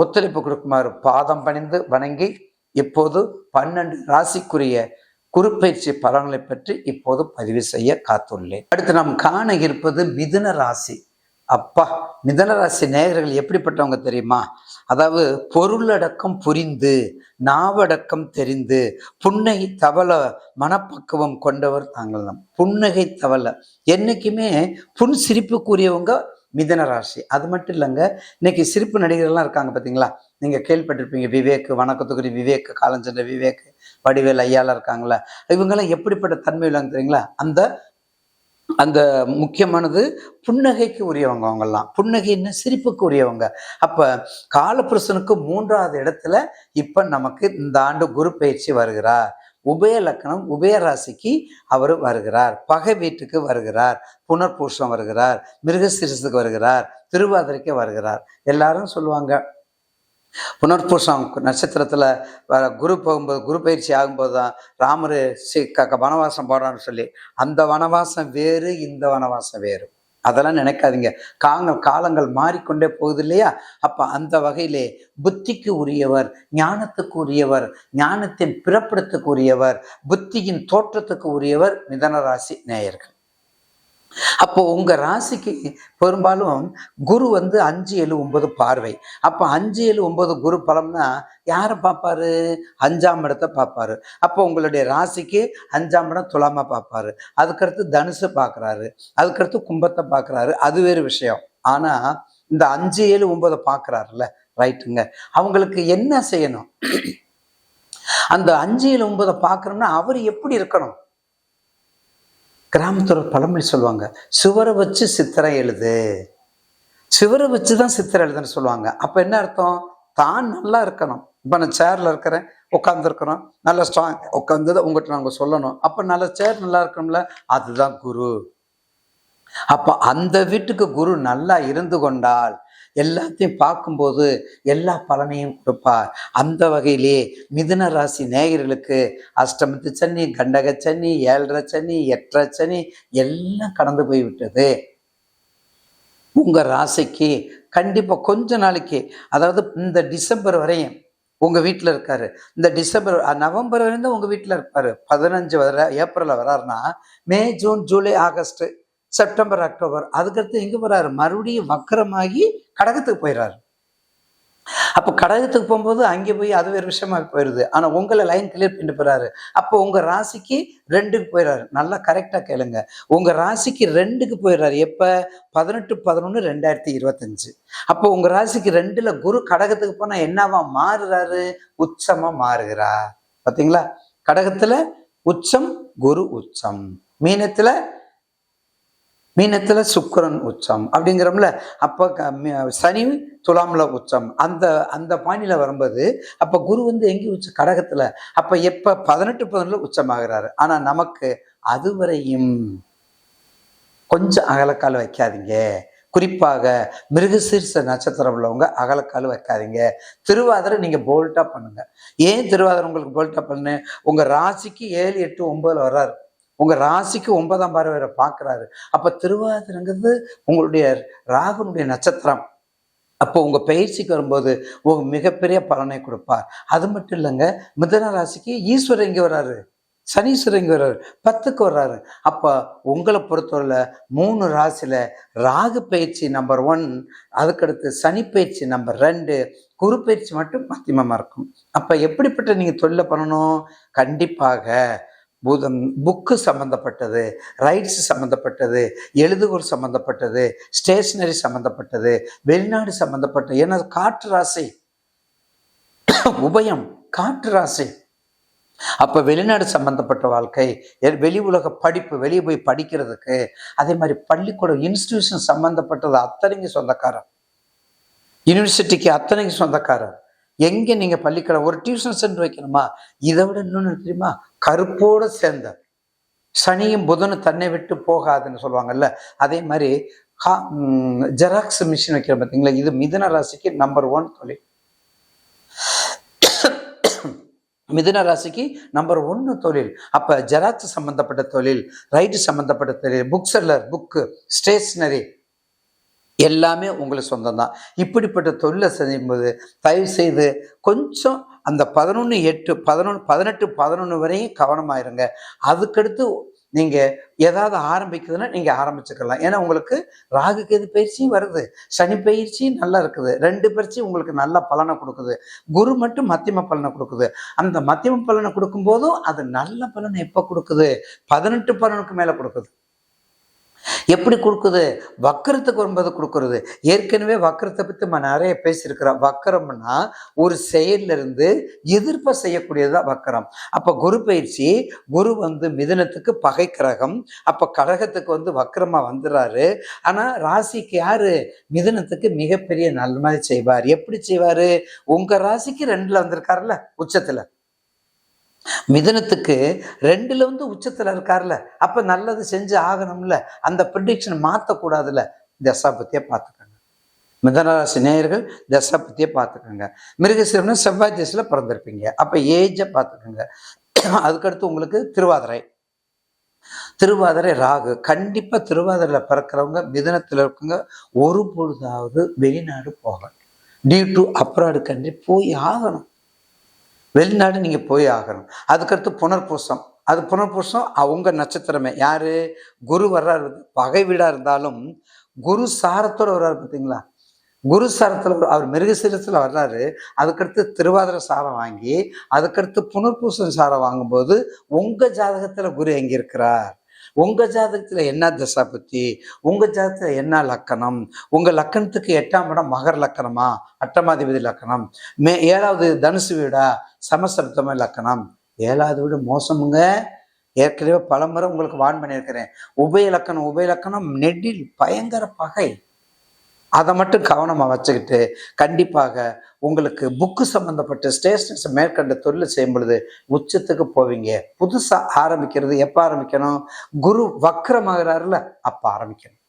ஒத்துழைப்பு கொடுக்குமாறு பாதம் பணிந்து வணங்கி இப்போது பன்னெண்டு ராசிக்குரிய குறுப்பயிற்சி பலன்களை பற்றி இப்போது பதிவு செய்ய காத்துள்ளேன். அடுத்து நாம் காண இருப்பது மிதுன ராசி. அப்பா மிதுன ராசி நேயர்கள் எப்படிப்பட்டவங்க தெரியுமா? அதாவது பொருளடக்கம் புரிந்து நாவடக்கம் தெரிந்து புன்னகை தவள மனப்பக்குவம் கொண்டவர் தாங்கள் தான் புன்னகை தவள. என்னைக்குமே புன் சிரிப்புக்குரியவங்க மிதன ராசி. அது மட்டும் இல்லைங்க இன்னைக்கு சிரிப்பு நடிகர்கள்லாம் இருக்காங்க பார்த்தீங்களா நீங்கள் கேள்விப்பட்டிருப்பீங்க விவேக் வணக்கத்துக்குரிய விவேக் காலஞ்சென்ற விவேக் வடிவேல் ஐயாலாம் இருக்காங்களா இவங்கெல்லாம் எப்படிப்பட்ட தன்மை உள்ளாங்க தெரியுங்களா? அந்த அந்த முக்கியமானது புன்னகைக்கு உரியவங்க அவங்கெல்லாம். புன்னகைன்னு சிரிப்புக்கு உரியவங்க. அப்போ காலபுருஷனுக்கு மூன்றாவது இடத்துல இப்போ நமக்கு இந்த ஆண்டு குரு பயிற்சி வருகிறார். உபய லக்கணம் உபய ராசிக்கு அவர் வருகிறார். பகை வீட்டுக்கு வருகிறார். புனர்பூஷம் வருகிறார். மிருகசிரிசுக்கு வருகிறார். திருவாதிரைக்கு வருகிறார். எல்லாரும் சொல்லுவாங்க. புனர்பூஷம் நட்சத்திரத்தில் வர குரு போகும்போது குரு பயிற்சி ஆகும்போது தான் ராமர் சி க க- வனவாசம் போறான்னு சொல்லி அந்த வனவாசம் வேறு இந்த வனவாசம் வேறு. அதெல்லாம் நினைக்காதீங்க. காங்க காலங்கள் மாறிக்கொண்டே போகுது இல்லையா அப்போ அந்த வகையிலே புத்திக்கு உரியவர் ஞானத்துக்கு உரியவர் ஞானத்தின் பிறப்பிடத்துக்கு உரியவர் புத்தியின் தோற்றத்துக்கு உரியவர் மிதனராசி நேயர்கள். அப்போ உங்க ராசிக்கு பெரும்பாலும் குரு வந்து அஞ்சு ஏழு ஒன்பது பார்வை. அப்போ அஞ்சு ஏழு ஒன்பது குரு பலம்னா யாரை பார்ப்பாரு? அஞ்சாம் இடத்தை பார்ப்பாரு. அப்போ உங்களுடைய ராசிக்கு அஞ்சாம் இடம் துலாமா பார்ப்பாரு. அதுக்கடுத்து தனுசு பார்க்குறாரு. அதுக்கடுத்து கும்பத்தை பார்க்குறாரு. அது வேறு விஷயம். ஆனா இந்த அஞ்சு ஏழு ஒன்பதை பார்க்குறாருல ரைட்டுங்க. அவங்களுக்கு என்ன செய்யணும்? அந்த அஞ்சு ஏழு ஒன்பதை பார்க்குறோம்னா அவர் எப்படி இருக்கணும்? கிராமத்தில் பழமொழி சொல்லுவாங்க சுவரை வச்சு சித்திரை எழுது. சுவரை வச்சு தான் சித்திரை எழுதுன்னு சொல்லுவாங்க. அப்போ என்ன அர்த்தம்? தான் நல்லா இருக்கணும். இப்போ நான் சேரில் இருக்கிறேன் உட்காந்துருக்குறோம் நல்ல ஸ்ட்ராங் உட்காந்து உங்கள்கிட்ட நாங்கள் சொல்லணும். அப்போ நல்ல சேர் நல்லா இருக்கணும்ல அதுதான் குரு. அப்போ அந்த வீட்டுக்கு குரு நல்லா இருந்து கொண்டால் எல்லாத்தையும் பார்க்கும்போது எல்லா பலனையும் கொடுப்பார். அந்த வகையிலே மிதுன ராசி நேயர்களுக்கு அஷ்டமத்து சனி கண்டக சனி ஏழரை சனி எட்டரை சனி எல்லாம் கடந்து போய்விட்டது. உங்கள் ராசிக்கு கண்டிப்பாக கொஞ்ச நாளைக்கு அதாவது இந்த டிசம்பர் வரையும் உங்கள் வீட்டில் இருக்காரு. இந்த டிசம்பர் நவம்பர் வரையும் தான் வீட்டில் இருப்பார். பதினஞ்சு வர ஏப்ரலில் வராருன்னா May June July August September October. அதுக்கடுத்து எங்கே போகிறாரு மறுபடியும் வக்கரமாகி கடகத்துக்கு போயிடுறாரு அப்போ கடகத்துக்கு போகும்போது அங்கே போய் அது வேறு விஷயமா போயிடுது ஆனால் உங்களை லைன் கிளியர் பண்ணிட்டு போகிறாரு அப்போ உங்கள் ராசிக்கு ரெண்டுக்கு போயிடுறாரு நல்லா கரெக்டாக கேளுங்க. உங்கள் ராசிக்கு ரெண்டுக்கு போயிடுறாரு எப்போ? பதினெட்டு பதினொன்று ரெண்டாயிரத்தி இருபத்தஞ்சு. அப்போ உங்கள் ராசிக்கு ரெண்டில் குரு கடகத்துக்கு போனால் என்னவா மாறுறாரு? உச்சமாக மாறுகிறார். பார்த்தீங்களா கடகத்தில் உச்சம் குரு உச்சம். மீனத்தில் மீனத்தில் சுக்கரன் உச்சம் அப்படிங்கிறோம்ல. அப்போ க- மி- சனி துலாமில் உச்சம். அந்த அந்த பாணியில் வரும்போது அப்போ குரு வந்து எங்கே உச்ச கடகத்தில். அப்போ எப்போ? பதினெட்டு பதினொன்றுல உச்சமாகிறாரு. ஆனால் நமக்கு அதுவரையும் கொஞ்சம் அகலக்கால் வைக்காதீங்க. குறிப்பாக மிருகசீர்ச நட்சத்திரம் உள்ளவங்க அகலக்கால் வைக்காதீங்க. திருவாதிரை நீங்கள் போல்ட்டாக பண்ணுங்கள் ஏன் திருவாதிரை உங்களுக்கு போல்ட்டாக பண்ணு? உங்கள் ராசிக்கு ஏழு எட்டு ஒம்பதில் வர்றாரு. உங்க ராசிக்கு ஒன்பதாம் பார்வை பார்க்குறாரு பார்க்கறாரு. அப்ப திருவாதிரைங்கிறது உங்களுடைய ராகுனுடைய நட்சத்திரம். அப்போ உங்கள் பயிற்சிக்கு வரும்போது உங்க மிகப்பெரிய பலனை கொடுப்பார். அது மட்டும் இல்லைங்க மிதன ராசிக்கு ஈஸ்வரர் இங்கே வர்றாரு. சனீஸ்வரர் இங்கே வர்றாரு. பத்துக்கு வர்றாரு. அப்போ உங்களை பொறுத்தவரையில் மூணு ராசியில் ராகு பயிற்சி நம்பர் ஒன் அதுக்கடுத்து சனி பயிற்சி நம்பர் ரெண்டு குரு பயிற்சி மட்டும் மத்தியமமாக இருக்கும். அப்போ எப்படிப்பட்ட நீங்கள் தொழிலை பண்ணணும்? கண்டிப்பாக பூதம் புக்கு சம்மந்தப்பட்டது ரைட்ஸ் சம்மந்தப்பட்டது எழுதுகோல் சம்மந்தப்பட்டது ஸ்டேஷ்னரி சம்மந்தப்பட்டது வெளிநாடு சம்மந்தப்பட்டது ஏன்னா காற்று ராசி. உபயம் காற்று ராசி. அப்போ வெளிநாடு சம்பந்தப்பட்ட வாழ்க்கை வெளி உலக படிப்பு வெளியே போய் படிக்கிறதுக்கு அதே மாதிரி பள்ளிக்கூடம் இன்ஸ்டிடியூஷன் சம்மந்தப்பட்டது அத்தனைக்கு சொந்தக்காரன் யூனிவர்சிட்டிக்கு அத்தனைக்கு சொந்தக்காரன் எங்க நீங்க பள்ளிக்கூடம் ஒரு டியூஷன் சென்டர் வைக்கணுமா? இதை விட இன்னொன்று தெரியுமா? கருப்போடு சேர்ந்த சனியும் புதனும் தன்னை விட்டு போகாதுன்னு சொல்லுவாங்கல்ல அதே மாதிரி ஜெராக்ஸ் மிஷின் வைக்கிற பார்த்தீங்களா? இது மிதன ராசிக்கு நம்பர் ஒன் தொழில். மிதுன ராசிக்கு நம்பர் ஒன்று தொழில். அப்போ ஜெராக்ஸ் சம்மந்தப்பட்ட தொழில் ரைட்டு சம்மந்தப்பட்ட தொழில் புக் செல்லர் புக்கு ஸ்டேஷ்னரி எல்லாமே உங்களுக்கு சொந்தம் தான் இப்படிப்பட்ட தொழிலை செய்யும்போது தயவு செய்து கொஞ்சம் அந்த பதினொன்று எட்டு பதினொன்று பதினெட்டு பதினொன்று வரையும் கவனமாயிருங்க. அதுக்கடுத்து நீங்கள் ஏதாவது ஆரம்பிக்குதுன்னா நீங்கள் ஆரம்பிச்சுக்கலாம். ஏன்னா உங்களுக்கு ராகு கேது பயிற்சியும் வருது. சனி பயிற்சியும் நல்லா இருக்குது. ரெண்டு பயிற்சி உங்களுக்கு நல்ல பலனை கொடுக்குது. குரு மட்டும் மத்தியம பலனை கொடுக்குது. அந்த மத்தியம பலனை கொடுக்கும்போதும் அது நல்ல பலனை எப்போ கொடுக்குது? பதினெட்டு பலனுக்கு மேலே கொடுக்குது. எப்படி கொடுக்குது? வக்கரத்துக்கு வரும்போது கொடுக்குறது. ஏற்கனவே வக்கரத்தை பற்றி நம்ம நிறைய பேசியிருக்கிறோம். வக்கரம்னா ஒரு செயல்ல இருந்து செய்யக்கூடியது தான் வக்கரம். அப்போ குரு பயிற்சி குரு வந்து மிதனத்துக்கு பகை கிரகம். அப்போ கடகத்துக்கு வந்து வக்கரமாக வந்துடுறாரு. ஆனால் ராசிக்கு யாரு? மிதனத்துக்கு மிகப்பெரிய நன்மை செய்வார். எப்படி செய்வாரு? உங்க ராசிக்கு ரெண்டில் வந்திருக்காருல்ல உச்சத்தில். மிதனத்துக்கு ரெண்டுல வந்து உச்சத்துல இருக்கார்ல. அப்ப நல்லது செஞ்சு ஆகணும்ல. அந்த ப்ரிடிக்ஷன் மாற்றக்கூடாதுல்ல தசாபத்தியை பார்த்துக்கோங்க. மிதனராசி நேயர்கள் தசாபத்தியை பார்த்துக்கோங்க. மிருகசீரம்னா செவ்வாய் திசையில் பிறந்திருப்பீங்க. அப்போ ஏஜை பார்த்துக்கோங்க. அதுக்கடுத்து உங்களுக்கு திருவாதிரை. திருவாதிரை ராகு. கண்டிப்பாக திருவாதிரையில் பிறக்கிறவங்க மிதனத்தில் இருக்கவங்க ஒரு பொழுதாவது வெளிநாடு போகணும். டியூ டு அப்ராடு கண்ட்ரி போய் ஆகணும். வெளிநாடு நீங்கள் போய் ஆகணும். அதுக்கடுத்து புனர்பூசம். அது புனர்பூசம் அவங்க நட்சத்திரமே. யார்? குரு வர்றாரு. பகை வீடாக இருந்தாலும் குரு சாரத்தோட வர்றாரு பார்த்தீங்களா குரு சாரத்தில் அவர் மிருகசீரத்தில் வர்றாரு. அதுக்கடுத்து திருவாதிர சாரம் வாங்கி அதுக்கடுத்து புனர்பூசம் சாரம் வாங்கும்போது உங்கள் ஜாதகத்தில் குரு எங்கே இருக்கிறார்? உங்கள் ஜாதகத்தில் என்ன தசா பத்தி? உங்கள் ஜாதகத்தில் என்ன லக்கணம்? உங்கள் லக்கணத்துக்கு எட்டாம் இடம் மகர் லக்கணமா? அட்டமாதிபதி லக்கணம். மே ஏழாவது தனுசு வீடா? சமசப்தம லக்கணம். ஏழாவது வீடு மோசமுங்க. ஏற்கனவே பலமுறை உங்களுக்கு வான் பண்ணியிருக்கிறேன். உபய லக்கணம் உபய லக்கணம் நெடில் பயங்கர பகை. அதை மட்டும் கவனமாக வச்சுக்கிட்டு கண்டிப்பாக உங்களுக்கு புக்கு சம்மந்தப்பட்ட ஸ்டேஷன்ஸ் மேற்கண்ட தொழில் செய்யும் பொழுது உச்சத்துக்கு போவீங்க. புதுசாக ஆரம்பிக்கிறது எப்போ ஆரம்பிக்கணும்? குரு வக்ரமாகிறாருல அப்போ ஆரம்பிக்கணும்.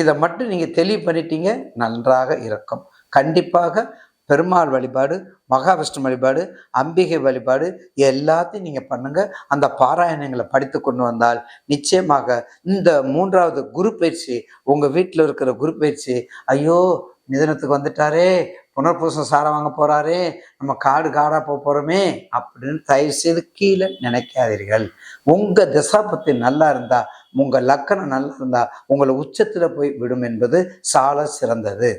இதை மட்டும் நீங்கள் தெளிவு பண்ணிட்டீங்க நன்றாக இருக்கும். கண்டிப்பாக பெருமாள் வழிபாடு மகாவிஷ்ணு வழிபாடு அம்பிகை வழிபாடு எல்லாத்தையும் நீங்கள் பண்ணுங்கள் அந்த பாராயணங்களை படித்து கொண்டு வந்தால் நிச்சயமாக இந்த மூன்றாவது குரு பயிற்சி உங்கள் வீட்டில் இருக்கிற குரு பயிற்சி ஐயோ நிதனத்துக்கு வந்துட்டாரே புனர்பூசம் சாரம் வாங்க போகிறாரே நம்ம காடு காடாக போக போகிறோமே அப்படின்னு தயவு செய்து கீழே நினைக்காதீர்கள். உங்கள் திசாபத்தி நல்லா இருந்தால் உங்கள் லக்கணம் நல்லா இருந்தால் உங்களை உச்சத்தில் போய் விடும் என்பது சால சிறந்தது.